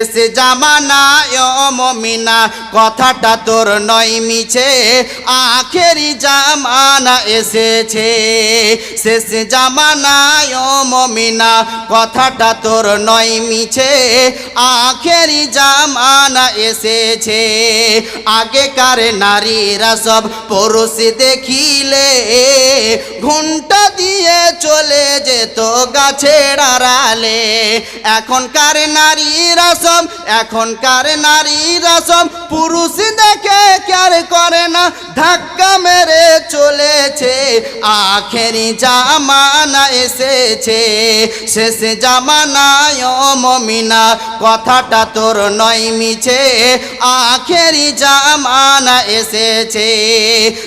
সে জামানা মমিনা, কথাটা তোর নয় মিছে, আখেরি জামানা এসেছে। শেষ জামানা মমিনা, কথাটা তোর নয় মিছে, আখেরি জামানা এসেছে। আগেকার নারীরা সব পুরুষ দেখিলে, ঘুমটা দিয়ে চলে যেত গাছের আড়ালে। এখনকার নারীরা সব এখনকার নারী সব পুরুষ দেখে কেয়ার করে না, ধাক্কা মেরে চলেছে। আখেরি জামানা এসেছে, শেষ জামানায় মমিনা। কথাটা তোর নয় মিছে, আখেরি জামানা এসেছে।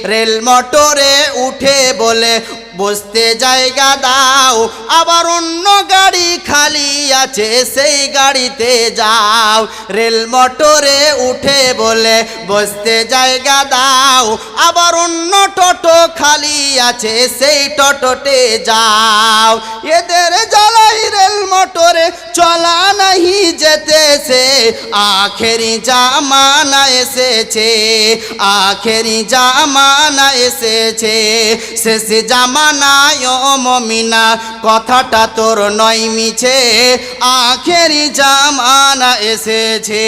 রেল মোটরে উঠে বলে বসতে জায়গা দাও, আবার অন্য গাড়ি খালি আছে, সেই গাড়িতে যাও। রেল মোটরে উঠে বলে, বসতে জায়গা দাও, আবার অন্য টোটো খালি আছে, সেই টোটোতে যাও। এদের জ্বালাই রেল মোটরে, চলা যেতেছে আখেরি জামানা এসেছে, আখেরি জামানা এসেছে। শেষ জামানায় মমিনা, কথাটা তোর নয় মিছে, আখেরি জামানা এসেছে।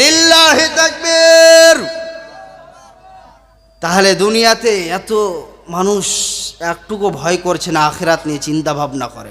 লিল্লাহি তাকবীর। তাহলে দুনিয়াতে এত মানুষ একটুকু ভয় করছে না, আখেরাত নিয়ে চিন্তা ভাবনা করেন।